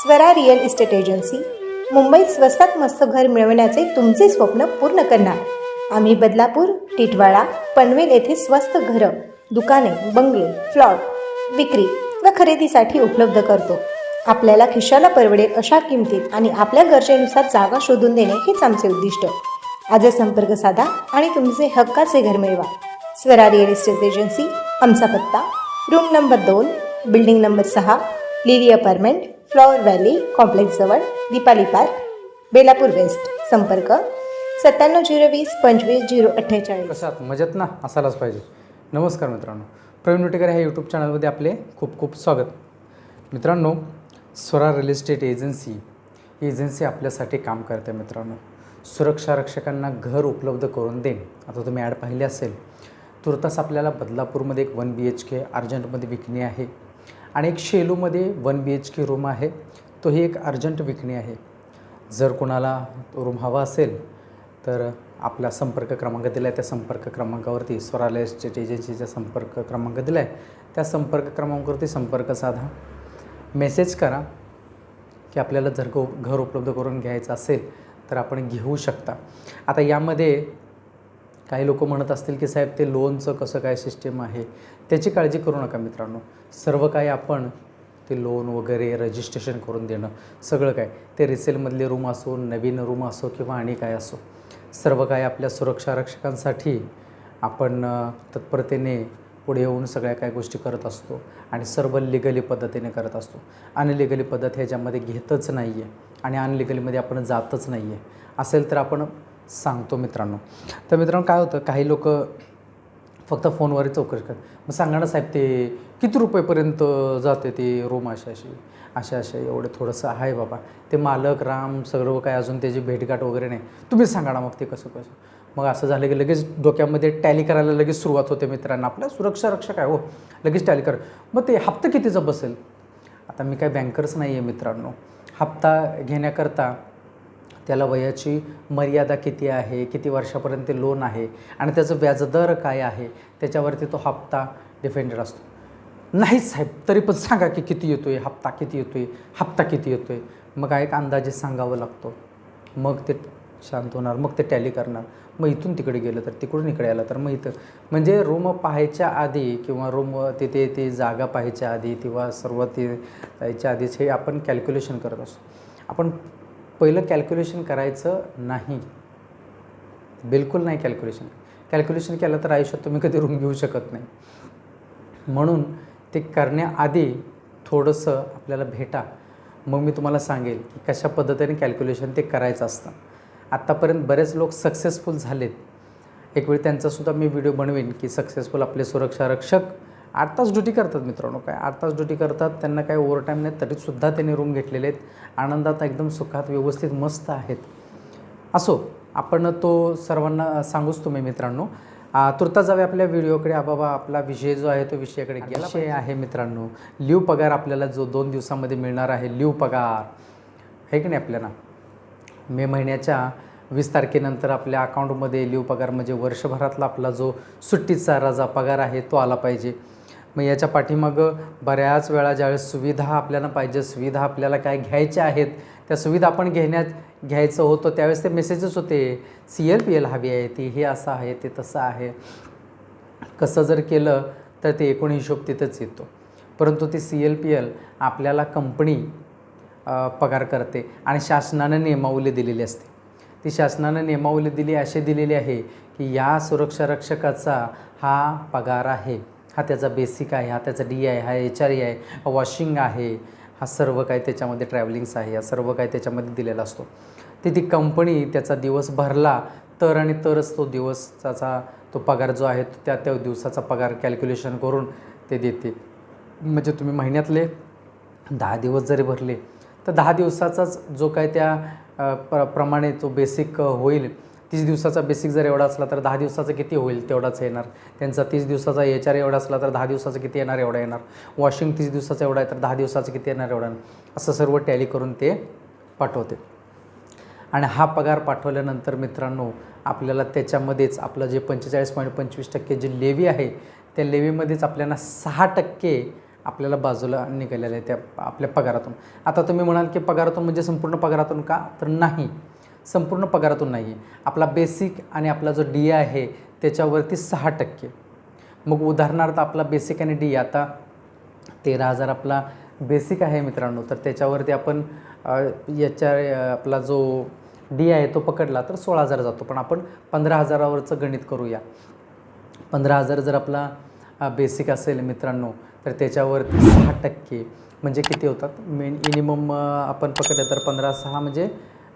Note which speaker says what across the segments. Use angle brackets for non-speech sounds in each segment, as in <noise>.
Speaker 1: Swara real estate agency. मुंबईत स्वस्तात मस्त घर मिळवण्याचे तुमचे स्वप्न पूर्ण करणार. आम्ही बदलापूर टिटवाळा पनवेल येथे स्वस्त घरं दुकाने बंगले फ्लॉट विक्री व खरेदीसाठी उपलब्ध करतो. आपल्याला खिशाला परवडेल अशा किमतीत आणि आपल्या गरजेनुसार जागा शोधून देणे हेच आमचे उद्दिष्ट. आजच संपर्क साधा आणि तुमचे हक्काचे घर मिळवा. स्वरा रिअल इस्टेट एजन्सी आमचा पत्ता रूम नंबर दोन बिल्डिंग नंबर सहा लिली अपार्टमेंट फ्लॉवर व्हॅली कॉम्प्लेक्सजवळ दीपाली पार्क बेलापूर वेस्ट. संपर्क सत्त्याण्णव झिरो वीस पंचवीस झिरो अठ्ठेचाळीस.
Speaker 2: कशात मजेत ना? असायलाच पाहिजे. नमस्कार मित्रांनो. प्रवीण उटेकर ह्या यूट्यूब चॅनलमध्ये आपले खूप खूप स्वागत. मित्रांनो स्वरा रिअल इस्टेट एजन्सी ही एजन्सी आपल्यासाठी काम करते मित्रांनो. सुरक्षा रक्षकांना घर उपलब्ध करून देणे आता तुम्ही ॲड पाहिले असेल. तुर्तास आपल्याला बदलापूरमध्ये एक वन बी एच के अर्जंटमध्ये विकणे आहे. आणि एक शेलूमध्ये one B H K room आहे. तोही एक अर्जंट विकणी आहे. जर कोणाला तो रूम हवा असेल तर आपला संपर्क क्रमांक दिला आहे त्या संपर्क क्रमांकावरती स्वरालय एस्टेट एजन्सीचा संपर्क क्रमांक दिला आहे त्या संपर्क क्रमांकावरती संपर्क साधा. मेसेज करा की आपल्याला जर को घर उपलब्ध करून घ्यायचं असेल तर आपण घेऊ शकता. आता यामध्ये काही लोक म्हणत असतील की साहेब ते लोनचं कसं काय सिस्टीम आहे? त्याची काळजी करू नका मित्रांनो. सर्व काही आपण ते लोन वगैरे रजिस्ट्रेशन करून देणं सगळं काय. ते रिसेलमधले रूम असो नवीन रूम असो किंवा आणि काय असो सर्व काय आपल्या सुरक्षा रक्षकांसाठी आपण तत्परतेने पुढे येऊन सगळ्या काय गोष्टी करत असतो आणि सर्व लिगली पद्धतीने करत असतो. अनलिगली पद्धत ह्याच्यामध्ये घेतच नाही आहे आणि अनलिगलीमध्ये आपण जातच नाही आहे असेल तर आपण सांगतो मित्रांनो. तर मित्रांनो काय होतं काही लोक फक्त फोनवरही चौकशी करतात. मग सांगा ना साहेब ते किती रुपयेपर्यंत जाते ते रूम अशी अशी अशा अशा एवढं थोडंसं आहे बाबा. ते मालक राम सर्व काय अजून त्याची भेटघाट वगैरे नाही. तुम्हीच सांगा ना मग ते कसं कसं? मग असं झालं की लगेच डोक्यामध्ये टॅली करायला लगेच सुरुवात होते मित्रांना. आपल्या सुरक्षा रक्षक आहे हो. लगेच टॅली कर. मग ते हप्ता कितीचा बसेल? आता मी काय बँकर्स नाही आहे मित्रांनो. हप्ता घेण्याकरता त्याला वयाची मर्यादा किती आहे किती वर्षापर्यंत लोन आहे आणि त्याचं व्याजदर काय आहे त्याच्यावरती तो हप्ता डिफेंडेड असतो. नाहीच साहेब तरी पण सांगा की किती येतो आहे हप्ता किती येतो आहे हप्ता किती येतो आहे मग एक अंदाजे सांगावं लागतो. मग ते शांत होणार मग ते टॅली करणार. मग इथून तिकडे गेलं तर तिकडून इकडे आलं तर मग इथं. म्हणजे रूम पाहायच्या आधी किंवा रूम तिथे ते जागा पाहायच्या आधी किंवा सर्व ते जायच्या आधीच हे आपण कॅल्क्युलेशन करत असतो. आपण पहिलं कॅल्क्युलेशन करायचं नाही. बिलकुल नाही कॅल्क्युलेशन कॅल्क्युलेशन केलं तर आयुष्यात तुम्ही कधी रूम घेऊ शकत नाही. म्हणून ते करण्याआधी थोडंसं आपल्याला भेटा. मग मी तुम्हाला सांगेल की कशा पद्धतीने कॅल्क्युलेशन ते करायचं असतं. आत्तापर्यंत बरेच लोक सक्सेसफुल झालेत. एक वेळी त्यांचासुद्धा मी व्हिडिओ बनवेन की सक्सेसफुल आपले सुरक्षा रक्षक आठ तास ड्युटी करतात मित्रांनो काय? आठ तास ड्युटी करतात त्यांना काय ओव्हरटाईम नाही तरीसुद्धा त्यांनी रूम घेतलेले आहेत. आनंदात एकदम सुखात व्यवस्थित मस्त आहेत. असो आपण तो सर्वांना सांगूच तुम्ही मित्रांनो. तुर्ता जावे आपल्या व्हिडिओकडे. आ बाबा आपला विषय जो आहे तो विषयाकडे गेला विषय आहे मित्रांनो. लिव पगार आपल्याला जो दोन दिवसामध्ये मिळणार आहे लिव पगार. आहे की नाही आपल्याला? मे महिन्याच्या वीस तारखेनंतर आपल्या अकाउंटमध्ये लिव पगार म्हणजे वर्षभरातला आपला जो सुट्टीचा रजा पगार आहे तो आला पाहिजे. मग याच्या पाठीमागं बऱ्याच वेळा ज्यावेळेस सुविधा आपल्याला पाहिजे सुविधा आपल्याला काय घ्यायच्या आहेत त्या सुविधा आपण घेण्यात घ्यायचं होतं त्यावेळेस ते मेसेजेस होते. सी एल पी एल हवी आहे ती हे असं आहे ते तसं आहे. कसं जर केलं तर ते एकूण हिशोब तिथंच येतो. परंतु ती सी एल पी एल आपल्याला कंपनी पगार करते आणि शासनानं नियमावली दिलेली असते. ती शासनानं नियमावली दिली अशी दिलेली आहे की या सुरक्षा रक्षकाचा हा पगार आहे. हा त्याचा बेसिक आहे हा त्याचा डी आहे हा एच आर आहे वॉशिंग आहे हा सर्व काही त्याच्यामध्ये ट्रॅव्हलिंग्स आहे हा सर्व काही त्याच्यामध्ये दिलेला असतो. ते ती कंपनी त्याचा दिवस भरला तर आणि तरच तो दिवसाचा तो पगार जो आहे तो त्या त्या दिवसाचा पगार कॅल्क्युलेशन करून ते देते. म्हणजे तुम्ही महिन्यातले दहा दिवस जरी भरले तर दहा दिवसाचाच जो काय त्या प्र प्रमाणे तो बेसिक होईल तीस दिवसाचा बेसिक जर एवढा असला तर दहा दिवसाचं किती होईल तेवढाच येणार. त्यांचा तीस दिवसाचा एच आर एवढा असला तर दहा दिवसाचं किती येणार एवढा येणार. वॉशिंग तीस दिवसाचा एवढा आहे तर दहा दिवसाचं किती येणार एवढा येणार. असं सर्व टॅली करून ते पाठवते. आणि हा पगार पाठवल्यानंतर मित्रांनो आपल्याला त्याच्यामध्येच आपलं जे पंचेचाळीस पॉईंट पंचवीस टक्के जे लेवी आहे त्या लेवीमध्येच आपल्याला सहा टक्के आपल्याला बाजूला निघालेलं आहे त्या आपल्या पगारातून. आता तुम्ही म्हणाल की पगारातून म्हणजे संपूर्ण पगारातून का? तर नाही. संपूर्ण पगारातून नाही. आहे आपला बेसिक आणि आपला जो डी आहे त्याच्यावरती सहा टक्के. मग उदाहरणार्थ आपला बेसिक आणि डी आता तेरा हजार आपला बेसिक आहे मित्रांनो तर त्याच्यावरती आपण याच्या आपला जो डी आहे तो पकडला तर सोळा हजार जातो. पण आपण पंधरा हजारावरचं गणित करूया. पंधरा हजार जर आपला बेसिक असेल मित्रांनो तर त्याच्यावरती सहा टक्के. म्हणजे किती होतात? मेन मिनिमम आपण पकडलं तर पंधरा सहा म्हणजे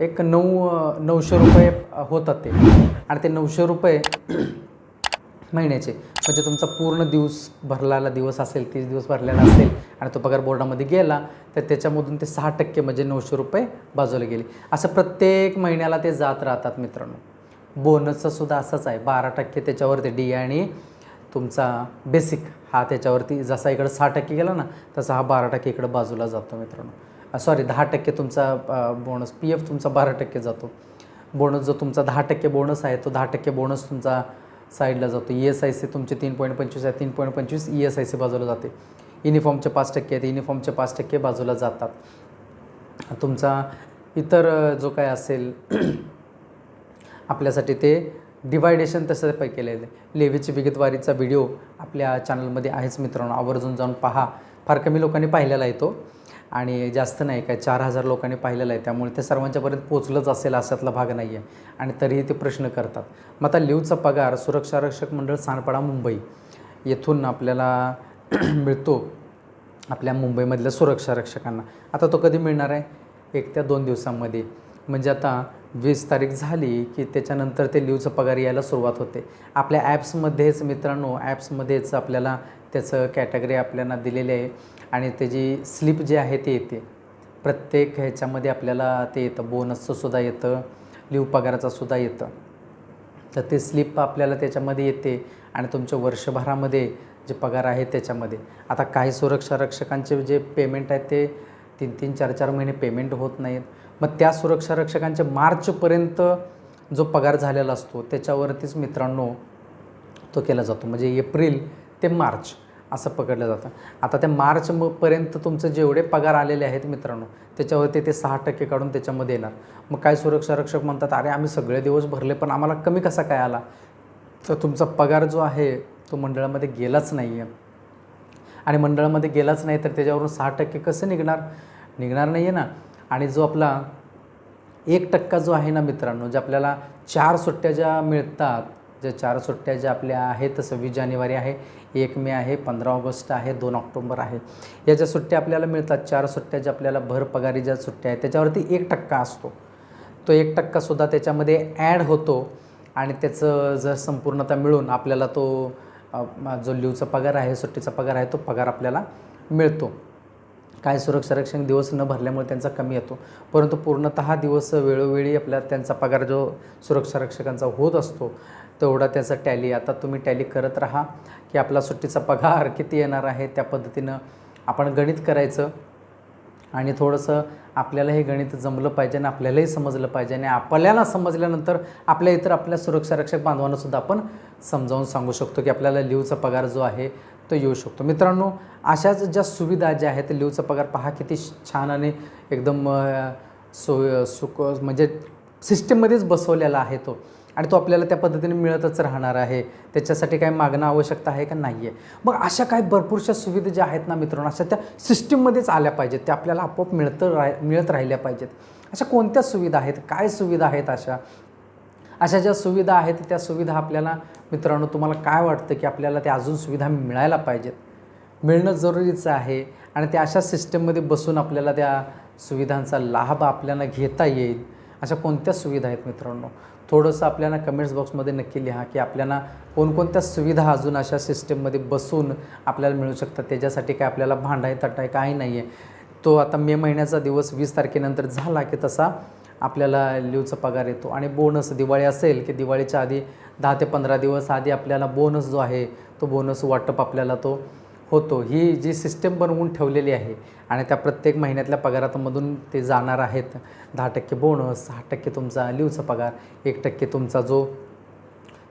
Speaker 2: एक नऊ नऊशे रुपये होतात ते. आणि ते नऊशे रुपये महिन्याचे. म्हणजे तुमचा पूर्ण दिवस भरलेला दिवस असेल तीस दिवस भरलेला असेल आणि तो पगार बोर्डामध्ये गेला तर त्याच्यामधून ते सहा टक्के म्हणजे नऊशे रुपये बाजूला गेले. असं प्रत्येक महिन्याला ते जात राहतात मित्रांनो. बोनसचं सुद्धा असंच आहे. बारा टक्के त्याच्यावरती डी आणि तुमचा बेसिक हा त्याच्यावरती जसा इकडं सहा टक्के गेला ना तसा हा बारा टक्के इकडं बाजूला जातो मित्रांनो. सॉरी दहा टक्के तुमचा बोनस पी एफ तुमचा बारा टक्के जातो. बोनस जो तुमचा दहा टक्के बोनस आहे तो दहा टक्के बोनस तुमचा साईडला जातो. ई एस आय सी तुमचे तीन पॉईंट पंचवीस आहे तीन पॉईंट पंचवीस ई एस आय सी बाजूला जाते. युनिफॉर्मचे पाच टक्के आहेत युनिफॉर्मचे पाच टक्के बाजूला जातात. तुमचा इतर जो काय असेल <clears throat> आपल्यासाठी ते डिवायडेशन तसं पै केलेलं आहे. लेवीची विगतवारीचा व्हिडिओ आपल्या चॅनलमध्ये आहेच मित्रांनो. आवर्जून जाऊन पहा. फार कमी लोकांनी पाहिलेला आहे तो. आणि जास्त नाही काय चार हजार लोकांनी पाहिलेलं आहे त्यामुळे ते सर्वांच्यापर्यंत पोचलंच असेल अशातला भाग नाही आहे. आणि तरीही ते प्रश्न करतात. मग आता लिवचा पगार सुरक्षा रक्षक मंडळ सानपाडा मुंबई. येथून आपल्याला <clears throat> मिळतो आपल्या मुंबईमधल्या सुरक्षा रक्षकांना आता तो कधी मिळणार आहे? एक त्या दोन दिवसांमध्ये. म्हणजे आता वीस तारीख झाली की त्याच्यानंतर ते लिवचं पगार यायला सुरुवात होते. आपल्या ॲप्समध्येच मित्रांनो ॲप्समध्येच आपल्याला त्याचं कॅटेगरी आपल्याला दिलेली आहे. आणि त्याची स्लिप जी आहे ते येते. प्रत्येक ह्याच्यामध्ये आपल्याला ते येतं. बोनसचं सुद्धा येतं. लिव पगाराचं सुद्धा येतं. तर ते स्लिप आपल्याला त्याच्यामध्ये येते. आणि तुमच्या वर्षभरामध्ये जे पगार आहे त्याच्यामध्ये. आता काही सुरक्षा रक्षकांचे जे पेमेंट आहेत ते तीन तीन चार चार महिने पेमेंट होत नाहीत. मग त्या सुरक्षा रक्षकांचे मार्चपर्यंत जो पगार झालेला असतो त्याच्यावरतीच मित्रांनो तो केला जातो. म्हणजे एप्रिल ते मार्च असं पकडलं जातं. आता त्या मार्च पर्यंत तुमचं जेवढे पगार आलेले आहेत मित्रांनो त्याच्यावरती ते सहा टक्के काढून त्याच्यामध्ये येणार. मग काय सुरक्षा रक्षक म्हणतात अरे आम्ही सगळे दिवस भरले पण आम्हाला कमी कसा काय आला? तर तुमचा पगार जो आहे तो मंडळामध्ये गेलाच नाही आहे आणि मंडळामध्ये गेलाच नाही तर त्याच्यावरून सहा टक्के कसं निघणार? निघणार नाही आहे ना. आणि जो आपला एक टक्का जो आहे ना मित्रांनो जे आपल्याला चार सुट्ट्या ज्या मिळतात ज्या चार सुट्ट्या ज्या आपल्या आहेत सव्वीस जानेवारी आहे एक मे आहे पंधरा ऑगस्ट आहे दोन ऑक्टोबर आहे. या ज्या सुट्ट्या आपल्याला मिळतात चार सुट्ट्या ज्या आपल्याला भर पगारी ज्या सुट्ट्या आहेत त्याच्यावरती एक टक्का असतो. तो एक टक्कासुद्धा त्याच्यामध्ये ॲड होतो आणि त्याचं जर संपूर्णता मिळून आपल्याला तो जो लिवचा पगार आहे सुट्टीचा पगार आहे तो पगार आपल्याला मिळतो. काय सुरक्षा रक्षण दिवस न भरल्यामुळे त्यांचा कमी येतो. परंतु पूर्णतः दिवस वेळोवेळी आपल्या त्यांचा पगार जो सुरक्षा रक्षकांचा होत असतो तेवढा त्याचा टॅली. आता तुम्ही टॅली करत राहा की आपला सुट्टीचा पगार किती येणार आहे त्या पद्धतीनं आपण गणित करायचं. आणि थोडंसं आपल्याला हे गणित जमलं पाहिजे आणि आपल्यालाही समजलं पाहिजे. आणि आपल्याला समजल्यानंतर आपल्या इतर आपल्या सुरक्षारक्षक बांधवांनासुद्धा आपण समजावून सांगू शकतो की आपल्याला लिवचा पगार जो आहे तो येऊ शकतो. मित्रांनो अशाच ज्या सुविधा ज्या आहेत लिवचा पगार पहा किती छान आणि एकदम सो सुक म्हणजे सिस्टीममध्येच बसवलेला आहे तो. आणि तो आपल्याला त्या पद्धतीने मिळतच राहणार आहे. त्याच्यासाठी काय मागणं आवश्यकता आहे का? नाही आहे मग अशा काय भरपूरशा सुविधा ज्या आहेत ना मित्रांनो अशा त्या सिस्टीममध्येच आल्या पाहिजेत. त्या आपल्याला आपोआप मिळतं राह मिळत राहिल्या पाहिजेत. अशा कोणत्या सुविधा आहेत? काय सुविधा आहेत अशा? अशा ज्या सुविधा आहेत त्या सुविधा आपल्याला मित्रांनो तुम्हाला काय वाटतं की आपल्याला त्या अजून सुविधा मिळायला पाहिजेत? मिळणं जरुरीचं आहे आणि त्या अशा सिस्टममध्ये बसून आपल्याला त्या सुविधांचा लाभ आपल्याला घेता येईल. अशा कोणत्या सुविधा आहेत मित्रांनो? थोडंसं आपल्याला कमेंट्स बॉक्समध्ये नक्की लिहा की आपल्याला कोणकोणत्या सुविधा अजून अशा सिस्टीममध्ये बसून आपल्याला मिळू शकतात. त्याच्यासाठी काय आपल्याला भांडाय तटाय काही नाही आहे तो आता मे महिन्याचा दिवस वीस तारखेनंतर झाला की तसा आपल्याला लिवचा पगार येतो. आणि बोनस दिवाळी असेल की दिवाळीच्या आधी दहा ते पंधरा दिवस आधी आपल्याला बोनस जो आहे तो बोनस वाटप आपल्याला तो होतो. ही जी सिस्टम बनवून ठेवलेली आहे आणि त्या प्रत्येक महिन्यातल्या पगारातमधून ते जाणार आहेत. दहा टक्के बोनस सहा टक्के तुमचा लिवचा पगार एक टक्के तुमचा जो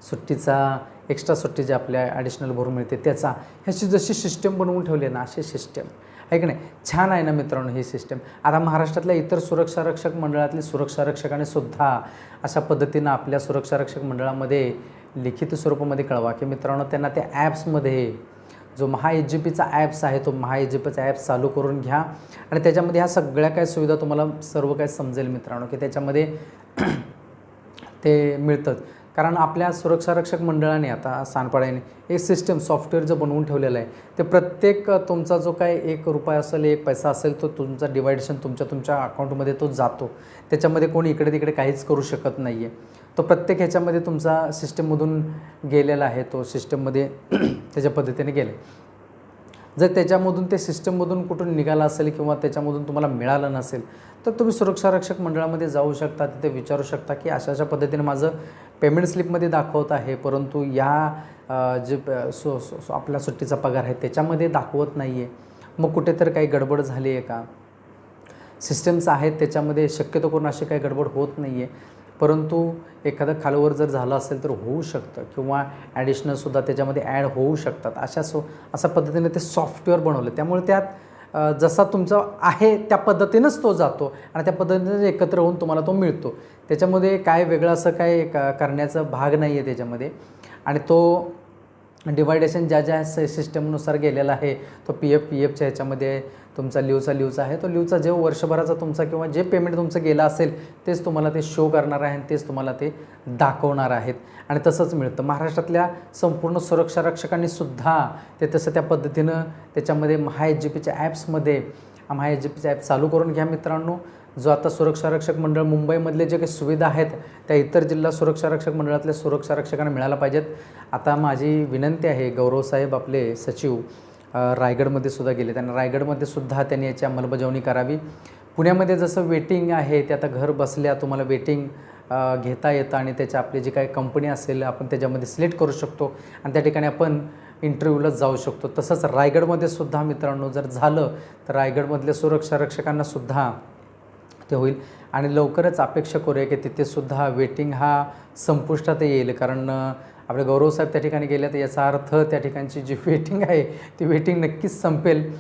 Speaker 2: सुट्टीचा एक्स्ट्रा सुट्टी जे आपल्या ॲडिशनल भरून मिळते त्याचा. ह्याची जशी सिस्टम बनवून ठेवली आहे ना अशी सिस्टम आहे की नाही? छान आहे ना मित्रांनो ही सिस्टम आता महाराष्ट्रातल्या इतर सुरक्षा रक्षक मंडळातले सुरक्षा रक्षकाने सुद्धा अशा पद्धतीनं आपल्या सुरक्षा रक्षक मंडळामध्ये लिखित स्वरूपामध्ये कळवा की मित्रांनो त्यांना त्या ॲप्समध्ये जो महा एच जी पीचा ॲप्स आहे तो महा एच जी पीचा ॲप्स चालू करून घ्या. आणि त्याच्यामध्ये ह्या सगळ्या काय सुविधा तुम्हाला सर्व काही समजेल मित्रांनो की त्याच्यामध्ये <clears throat> ते मिळतं कारण आपल्या सुरक्षारक्षक मंडळाने आता सांडपाड्याने एक सिस्टम सॉफ्टवेअर जो बनवून ठेवलेलं आहे ते प्रत्येक तुमचा जो काय एक रुपया असेल एक पैसा असेल तो तुमचा डिवायडेशन तुमच्या तुमच्या अकाउंटमध्ये तो जातो. त्याच्यामध्ये कोणी इकडे तिकडे काहीच करू शकत नाही आहे तो प्रत्येक ह्याच्यामध्ये तुमचा सिस्टममधून गेलेला आहे तो सिस्टममध्ये <clears throat> त्याच्या पद्धतीने गेले. जर त्याच्यामधून ते सिस्टममधून कुठून निघाला असेल किंवा त्याच्यामधून तुम्हाला मिळालं नसेल तर तुम्ही सुरक्षा रक्षक मंडळामध्ये जाऊ शकता तिथे विचारू शकता की अशा अशा पद्धतीने माझं पेमेंट स्लिपमध्ये दाखवत आहे परंतु या जे सो सो सो आपल्या सुट्टीचा पगार आहे त्याच्यामध्ये दाखवत नाही आहे मग कुठे तर काही गडबड झाली आहे का? सिस्टम्स आहेत त्याच्यामध्ये शक्यतो करून अशी काही गडबड होत नाही आहे परंतु एखादं खालवर जर झालं असेल तर होऊ शकतं किंवा ॲडिशनलसुद्धा त्याच्यामध्ये ॲड होऊ शकतात. अशा सो अशा पद्धतीने ते सॉफ्टवेअर बनवलं. त्यामुळे त्यात जसा तुमचा आहे त्या पद्धतीनंच तो जातो आणि त्या पद्धतीनं एकत्र होऊन तुम्हाला तो मिळतो. त्याच्यामध्ये काय वेगळं असं काय करण्याचा भाग नाही आहे त्याच्यामध्ये. आणि तो डिवायडेशन ज्या ज्या सिस्टमनुसार गेलेला आहे तो पी एफ पी एफच्या ह्याच्यामध्ये तुमचा लिवचा लिवचा आहे. तो लिवचा जे वर्षभराचा तुमचा किंवा जे पेमेंट तुमचं गेलं असेल तेच तुम्हाला ते शो करणार आहे आणि तेच तुम्हाला ते दाखवणार आहेत. आणि तसंच मिळतं. महाराष्ट्रातल्या संपूर्ण सुरक्षा रक्षकांनी सुद्धा ते तसं त्या पद्धतीनं त्याच्यामध्ये महा एच जी पीच्या ॲप्समध्ये महा एच जी पीचा ॲप चालू करून घ्या मित्रांनो. जो आता सुरक्षा रक्षक मंडळ मुंबईमधले जे काही सुविधा आहेत त्या इतर जिल्हा सुरक्षा रक्षक मंडळातल्या सुरक्षा रक्षकांना मिळायला पाहिजेत. आता माझी विनंती आहे गौरवसाहेब आपले सचिव रायगडमध्ये सुद्धा गेले त्यांना रायगडमध्ये सुद्धा त्यांनी याची अंमलबजावणी करावी. पुण्यामध्ये जसं वेटिंग आहे ते आता घर बसल्या तुम्हाला वेटिंग घेता येतं आणि त्याच्या आपली जी काही कंपनी असेल आपण त्याच्यामध्ये सिलेक्ट करू शकतो आणि त्या ठिकाणी आपण इंटरव्ह्यूला जाऊ शकतो. तसंच रायगडमध्ये सुद्धा मित्रांनो जर झालं तर रायगडमधल्या सुरक्षा शक्य ते होईल. आणि लवकरच अपेक्षा करूया की तिथेसुद्धा वेटिंग हा संपुष्टात येईल. कारण आपले गौरवसाहेब त्या ठिकाणी गेले तर याचा अर्थ त्या ठिकाणची जी वेटिंग आहे ती वेटिंग नक्कीच संपेल.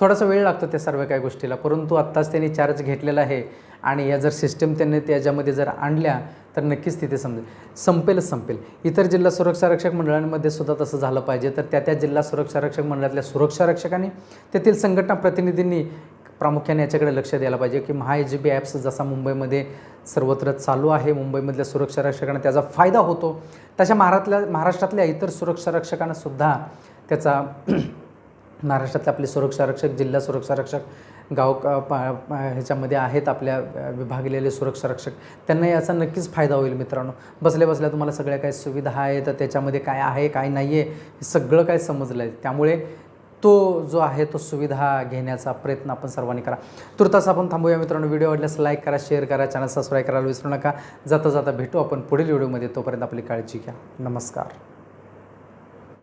Speaker 2: थोडासा वेळ लागतो त्या सर्व काही गोष्टीला. परंतु आत्ताच त्यांनी चार्ज घेतलेला आहे. आणि या जर सिस्टम त्यांनी त्याच्यामध्ये जर आणल्या तर नक्कीच तिथे समजेल. संपेलच संपेल. इतर जिल्हा सुरक्षा रक्षक मंडळांमध्ये सुद्धा तसं झालं पाहिजे. तर त्या त्या जिल्हा सुरक्षा रक्षक मंडळातल्या सुरक्षा रक्षकांनी तेथील संघटना प्रतिनिधींनी प्रामुख्याने याच्याकडे लक्ष द्यायला पाहिजे की महा एच जी बी ॲप्स जसा मुंबईमध्ये सर्वत्र चालू आहे मुंबईमधल्या सुरक्षा रक्षकांना त्याचा फायदा होतो. तशा महारातल्या महाराष्ट्रातल्या इतर सुरक्षा रक्षकांना सुद्धा त्याचा <clears throat> महाराष्ट्रातले आपले सुरक्षा रक्षक जिल्हा सुरक्षा रक्षक गाव पा- ह्याच्यामध्ये आहेत आपल्या विभागलेले सुरक्षा रक्षक. त्यांना याचा नक्कीच फायदा होईल मित्रांनो. बसल्या बसल्या तुम्हाला सगळ्या काही सुविधा आहेत तर त्याच्यामध्ये काय आहे काय नाही आहे हे सगळं काय समजलं आहे त्यामुळे तो जो आहे तो सुविधा घेण्याचा प्रयत्न आपण सर्वांनी करा. तुर्तास आपण थांबूया मित्रांनो. व्हिडिओ आवडल्यास लाईक करा शेअर करा चॅनल सबस्क्राईब करायला विसरू नका. जाता जाता भेटू आपण पुढील व्हिडिओमध्ये. तोपर्यंत आपली काळजी घ्या. नमस्कार.